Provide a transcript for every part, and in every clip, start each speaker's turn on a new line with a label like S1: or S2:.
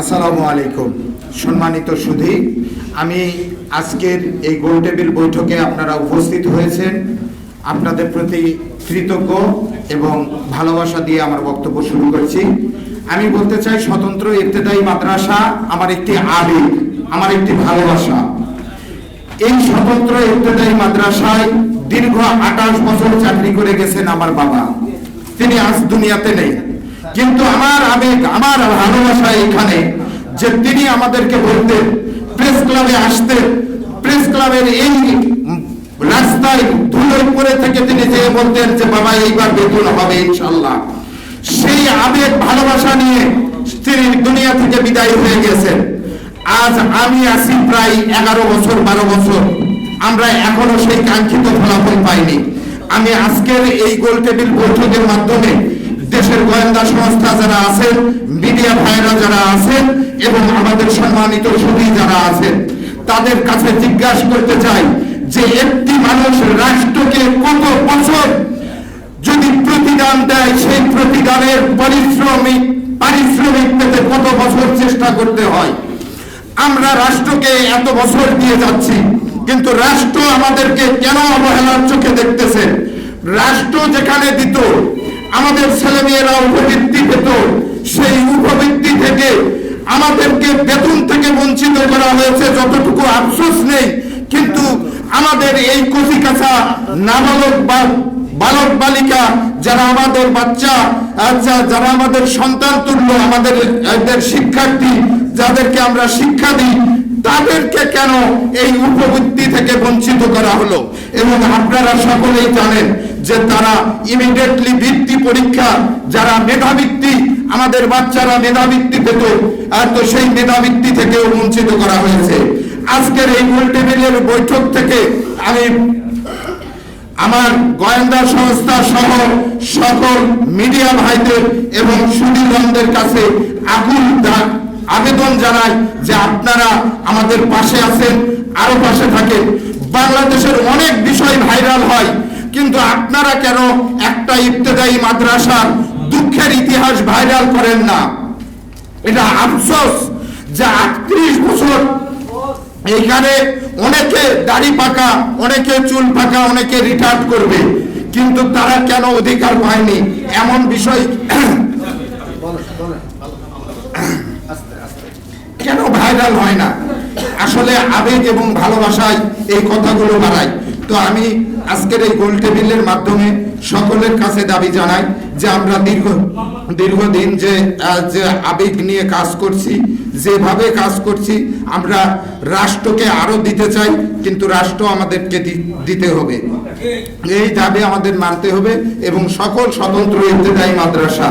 S1: আসসালামু আলাইকুম। সম্মানিত সুধী, আমি আজকের এই গোল টেবিল বৈঠকে আপনারা উপস্থিত হয়েছেন। আপনাদের প্রতি কৃতজ্ঞ এবং ভালোবাসা দিয়ে আমার বক্তব্য শুরু করছি। আমি বলতে চাই, স্বতন্ত্র ইবতেদায়ী মাদ্রাসা আমার একটি আবেগ, আমার একটি ভালোবাসা। এই স্বতন্ত্র ইবতেদায়ী মাদ্রাসায় দীর্ঘ আঠাশ বছর চাকরি করে গেছেন আমার বাবা। তিনি আজ দুনিয়াতে নেই। কিন্তু আমার আবেগ, আমার ভালোবাসা এখানে যে তিনি আমাদেরকে বলতেন, প্রেস ক্লাবে আসতেন প্রেস ক্লাবের এই রাস্তায় ধুলোর উপরে থেকে তিনি যেয়ে বলতেন যে, বাবা, এইবার বেতন হবে ইনশাল্লাহ সেই আবেগ, ভালোবাসা নিয়ে তিনি দুনিয়া থেকে বিদায় হয়ে গেছেন। আজ আমি আছি প্রায় এগারো বছর, বারো বছর। আমরা এখনও সেই কাঙ্ক্ষিত ফলাফল পাইনি। আমি আজকের এই গোল টেবিল বৈঠকের মাধ্যমে দেশের গোয়েন্দা সংস্থা যারা আছেন, মিডিয়া ভাইরা যারা আছেন, এবং আমাদের সম্মানিত সুদী যারা আছেন, তাদের কাছে জিজ্ঞাসা করতে চাই যে একটি মানুষ রাষ্ট্রকে কত বছর যদি প্রতিদান দেয়, সেই প্রতিদানের পরিশ্রমিক, পারিশ্রমিক পেতে কত বছর চেষ্টা করতে হয়? আমরা রাষ্ট্রকে এত বছর দিয়ে যাচ্ছি, কিন্তু রাষ্ট্র আমাদেরকে কেন অবহেলার চোখে দেখতেছে? রাষ্ট্র যেখানে দিত আমাদের ছেলেমেয়েরা উপবৃত্তি পেত, সেই উপবৃত্তি থেকে আমাদেরকে বেতন থেকে বঞ্চিত করা হয়েছে, যতটুকু আফসোস নেই। কিন্তু আমাদের এই কচি কাছা নাবালক বা বালক বালিকা যারা আমাদের বাচ্চা আচ্ছা যারা আমাদের সন্তান তুল্য, আমাদের শিক্ষার্থী, যাদেরকে আমরা শিক্ষা দিই, তাদেরকে কেন এই উপবৃত্তি থেকে বঞ্চিত করা হলো? এবং আপনারা সকলেই জানেন যে তারা ইমিডিয়েটলি বৃত্তি পরীক্ষা, যারা মেধাবৃত্তি, আমাদের বাচ্চারা মেধাবৃত্তি পেত, আর তো সেই মেধাবৃত্তি থেকেও বঞ্চিত করা হয়েছে। আজকের এই গোল টেবিলের বৈঠক থেকে আমি আমার গোয়েন্দা সংস্থা সহ সকল মিডিয়া ভাইদের এবং সুদীরগণদের কাছে আকুল আবেদন জানাই যে আপনারা আমাদের পাশে আছেন, আরও পাশে থাকেন। বাংলাদেশের অনেক বিষয় ভাইরাল হয়। কিন্তু আপনারা কেন একটা ইবতেদায়ী মাদ্রাসার দুঃখের ইতিহাস ভাইরাল করেন না? এটা আফসোস যে আটত্রিশ বছর এখানে অনেকে দাড়ি পাকা, অনেকে চুল পাকা, অনেকে রিটায়ার্ড করবে। কিন্তু তারা কেন অধিকার পায়নি? এমন বিষয় কেন ভাইরাল হয় না? আসলে আবেগ এবং ভালোবাসায় এই কথাগুলো বাড়ায়। তো আমি আজকের এই গোল টেবিলের মাধ্যমে সকলের কাছে দাবি জানাই যে আমরা দীর্ঘ, দীর্ঘদিন যে যে আবেগ নিয়ে কাজ করছি, যেভাবে কাজ করছি, আমরা রাষ্ট্রকে আরও দিতে চাই, কিন্তু রাষ্ট্র আমাদেরকে দিতে হবে। এই দাবি আমাদের মানতে হবে এবং সকল স্বতন্ত্র ইবতেদায়ী মাদ্রাসা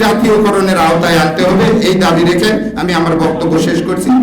S1: জাতীয়করণের আওতায় আনতে হবে। এই দাবি রেখে আমি আমার বক্তব্য শেষ করছি।